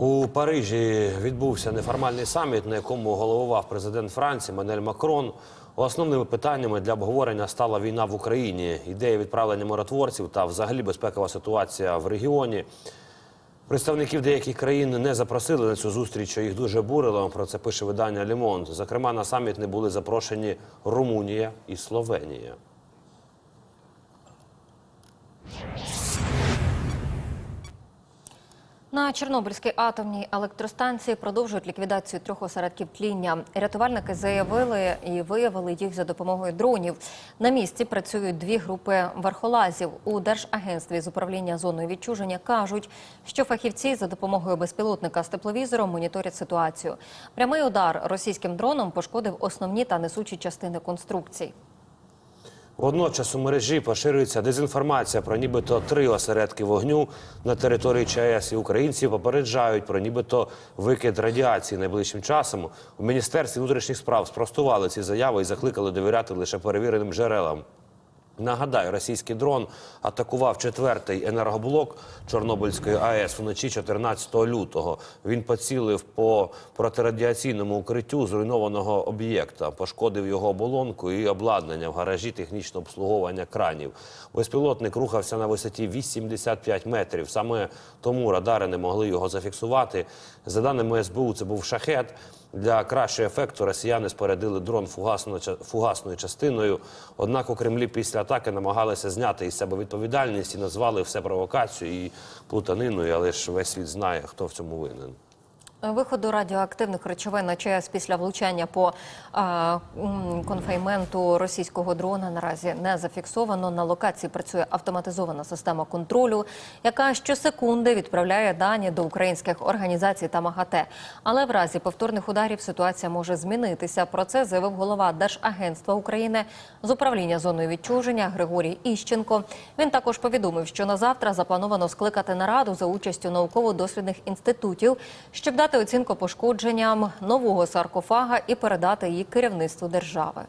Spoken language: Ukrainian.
У Парижі відбувся неформальний саміт, на якому головував президент Франції Манель Макрон. Основними питаннями для обговорення стала війна в Україні, ідея відправлення миротворців та взагалі безпекова ситуація в регіоні. Представників деяких країн не запросили на цю зустріч, що їх дуже бурило. Про це пише видання Лімонт. Зокрема, на саміт не були запрошені Румунія і Словенія. На Чорнобильській атомній електростанції продовжують ліквідацію трьох осередків тління. Рятувальники заявили і виявили їх за допомогою дронів. На місці працюють дві групи верхолазів. У Держагентстві з управління зоною відчуження кажуть, що фахівці за допомогою безпілотника з тепловізором моніторять ситуацію. Прямий удар російським дроном пошкодив основні та несучі частини конструкцій. Водночас у мережі поширюється дезінформація про нібито три осередки вогню на території ЧАЕС і українці попереджають про нібито викид радіації найближчим часом. У міністерстві внутрішніх справ спростували ці заяви і закликали довіряти лише перевіреним джерелам. Нагадаю, російський дрон атакував четвертий енергоблок Чорнобильської АЕС вночі 14 лютого. Він поцілив по протирадіаційному укриттю зруйнованого об'єкта, пошкодив його оболонку і обладнання в гаражі технічного обслуговування кранів. Безпілотник рухався на висоті 85 метрів. Саме тому радари не могли його зафіксувати. За даними СБУ, це був шахет. Для кращого ефекту росіяни спорядили дрон фугасно- фугасною частиною. Однак у Кремлі після атаки намагалися зняти із себе відповідальність і назвали все провокацією і плутаниною, але ж весь світ знає, хто в цьому винен. Виходу радіоактивних речовин на ЧАЕС після влучання по а, конфейменту російського дрона наразі не зафіксовано. На локації працює автоматизована система контролю, яка щосекунди відправляє дані до українських організацій та МАГАТЕ. Але в разі повторних ударів ситуація може змінитися. Про це заявив голова Держагентства України з управління зоною відчуження Григорій Іщенко. Він також повідомив, що на завтра заплановано скликати нараду за участю науково-дослідних інститутів, щоб дати оцінку пошкодженням нового саркофага і передати її керівництву держави.